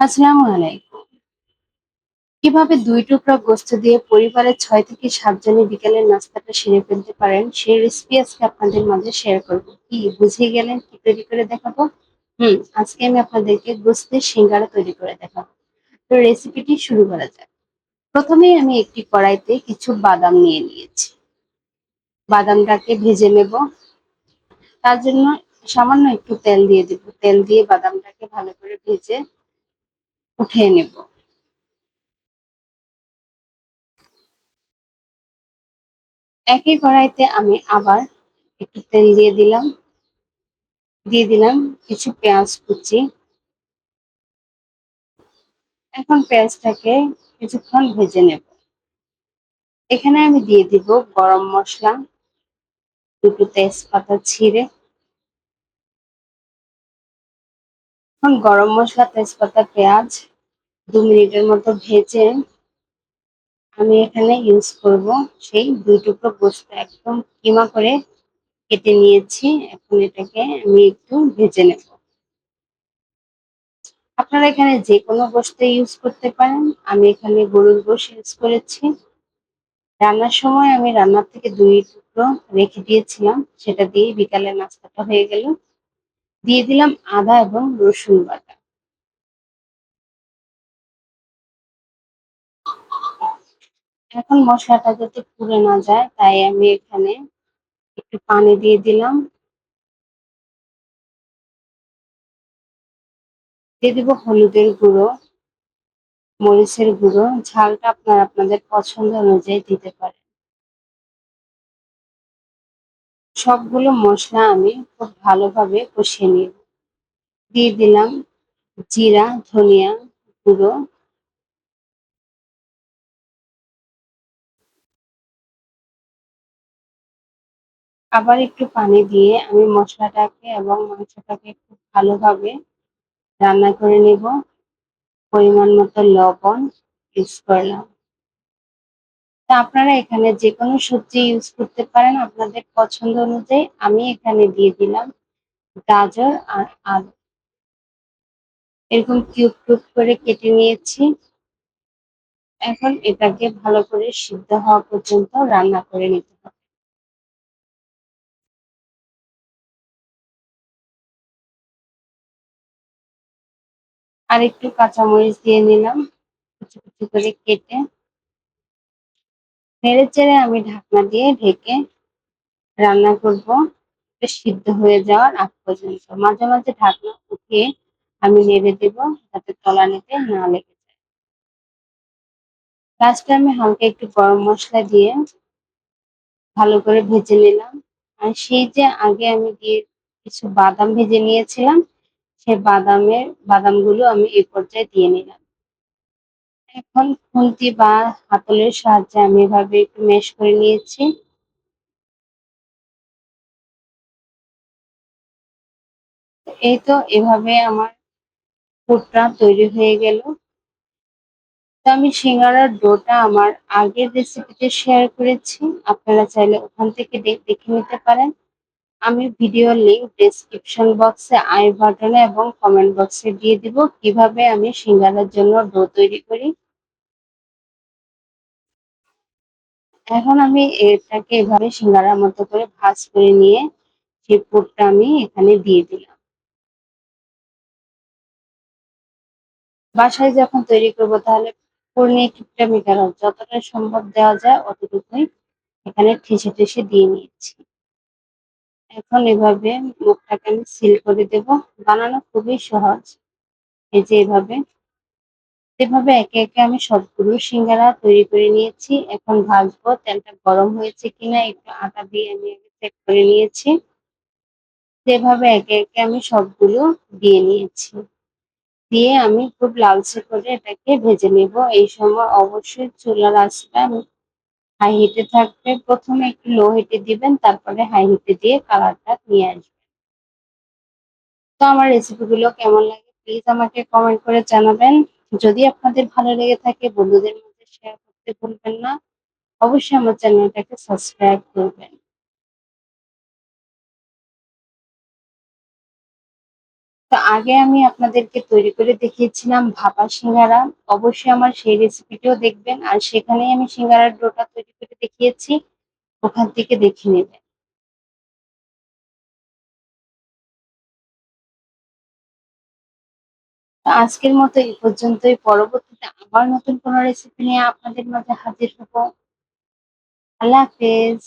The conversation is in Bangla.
আসসালামু আলাইকুম। কীভাবে ২ টুকরা গোস্ত দিয়ে পরিবারের ৬ থেকে ৭ জনের বিকেলের নাস্তাটা সেরে ফেলতে পারেন, সেই রেসিপি আজকে আপনাদের মাঝে শেয়ার করব। কি বুঝে গেলেন কি তৈরি করে দেখাবো? হুম, আজকে আমি আপনাদেরকে গোস্তের সিঙ্গারা তৈরি করে দেখাবো। তো রেসিপিটি শুরু করা যাক। প্রথমেই আমি একটি কড়াইতে কিছু বাদাম নিয়ে নিয়েছি। বাদামটাকে ভেজে নেব। তার জন্য সামান্য একটু তেল দিয়ে দেব। তেল দিয়ে বাদামটাকে ভালো করে ভেজে উঠিয়ে নেব। একই কড়াইতে আমি আবার একটু তেল দিয়ে দিলাম। দিয়ে দিলাম কিছু পেঁয়াজ কুচি। এখন পেঁয়াজটাকে কিছুক্ষণ ভেজে নেব। এখানে আমি দিয়ে দিব গরম মশলা, দুটো তেজপাতা ছিঁড়ে। এখন গরম মশলা, তেজপাতা, পেঁয়াজ দু মিনিটের মতো ভেজে আমি এখানে ইউজ করব। সেই দুই টুকরো গোস্ত একদম কিমা করে কেটে নিয়েছি। এখন এটাকে আমি একটু ভেজে নেব। আপনারা এখানে যে কোনো গোস্ত ইউজ করতে পারেন। আমি এখানে গরুর গোশ ইউজ করেছি। রান্নার সময় আমি রান্নার থেকে দুই টুকরো রেখে দিয়েছিলাম। সেটা দিয়ে বিকালে নাস্তাটা হয়ে গেল। দিয়ে দিলাম আদা এবং রসুন বাটা। এখন মশলাটা যাতে পুড়ে না যায়, তাই আমি এখানে একটু পানি দিয়ে দিলাম। দিয়ে দিব হলুদের গুঁড়ো, মরিচের গুঁড়ো, ঝালটা আপনারা আপনাদের পছন্দ অনুযায়ী দিতে পারেন। সবগুলো মশলা আমি খুব ভালোভাবে কষিয়ে নিব। দিয়ে দিলাম জিরা, ধনিয়া গুঁড়ো। আবার একটু পানি দিয়ে আমি মশলাটাকে এবং মাংসটাকে খুব ভালোভাবে রান্না করে নেব। পরিমাণ মতো লবণ ইউজ করলাম। তা আপনারা এখানে যে কোনো সবজি ইউজ করতে পারেন আপনাদের পছন্দ অনুযায়ী। আমি এখানে দিয়ে দিলাম গাজর আর আলু এরকম কিউব কিউব করে কেটে নিয়েছি। এখন এটাকে ভালো করে সিদ্ধ হওয়া পর্যন্ত রান্না করে নিতে হবে। আর একটু কাঁচামরিচ দিয়ে নিলাম। কুচি কুচি করে কেটে নেড়ে চেড়ে আমি ঢাকনা দিয়ে ঢেকে রান্না করব। সিদ্ধ হয়ে যাওয়ার আগ পর্যন্ত। মাঝে মাঝে ঢাকনা উঠিয়ে আমি নেড়ে দেব যাতে তলানিতে না লেগে যায়। লাস্টে আমি হালকা একটু গরম মশলা দিয়ে ভালো করে ভেজে নিলাম। আর সেই যে আগে আমি দিয়ে কিছু বাদাম ভেজে নিয়েছিলাম সেই বাদামের বাদামগুলো আমি এই পর্যায়ে দিয়ে নিলাম। এখন খুন্তি বা হাতলের সাহায্যে আমি এভাবে একটু ম্যাশ করে নিয়েছি। এই তো এভাবে আমার পুরটা তৈরি হয়ে গেল। তো আমি সিঙ্গারার ডোটা আমার আগের রেসিপিতে শেয়ার করেছি। আপনারা চাইলে ওখান থেকে দেখে নিতে পারেন। আমি ভিডিও লিংক ডেসক্রিপশন বক্সে আই বাটনে এবং কমেন্ট বক্সে দিয়ে দিব। কীভাবে আমি সিঙ্গারার জন্য ডো তৈরি করি? এখন আমি এটাকে এভাবে সিঙ্গারার মতো করে ভাজ করে নিয়ে সেই পুরটা আমি এখানে দিয়ে দিলাম। বাসায় যখন তৈরি করব তাহলে পুর নিয়ে কিপটামি কেন যতটা সম্ভব দেওয়া যায় অতটুকুই এখানে ঠেসে ঠেসে দিয়ে নিয়েছি। এখন এভাবে মুখটাকে আমি সিল করে দেব। বানানো খুবই সহজ। এই যে এভাবে। এভাবে একে একে আমি সবগুলো সিঙ্গারা তৈরি করে নিয়েছি। এখন ভাজবো। তেলটা গরম হয়েছে কিনা একটু আটা দিয়ে আমি চেক করে নিয়েছি। যেভাবে একে একে আমি সবগুলো দিয়ে নিয়েছি। দিয়ে আমি খুব লালচে করে এটাকে ভেজে নেব। এই সময় অবশ্যই চুলার আঁচটা হাই হিটে থাকবে। প্রথমে একটু লো হিটে দিবেন, তারপরে হাই হিটে দিয়ে কালারটা নিয়ে আসবেন। তো আমার রেসিপিগুলো কেমন লাগে প্লিজ আমাকে কমেন্ট করে জানাবেন। যদি আপনাদের ভালো লেগে থাকে, বন্ধুদের মধ্যে শেয়ার করতে ভুলবেন না। অবশ্যই আমার চ্যানেলটাকে সাবস্ক্রাইব করবেন। তো আগে আমি আপনাদেরকে তৈরি করে দেখিয়েছিলাম ভাপা সিঙ্গারা। অবশ্যই আমার সেই রেসিপিটিও দেখবেন। আর সেখানেই আমি সিঙ্গারার ডোটা তৈরি করে দেখিয়েছি। ওখান থেকে দেখে নেবেন। আজকের মতো এই পর্যন্তই। পরবর্তীতে আবার নতুন কোনো রেসিপি নিয়ে আপনাদের মাঝে হাজির হব। আল্লাহ হাফেজ।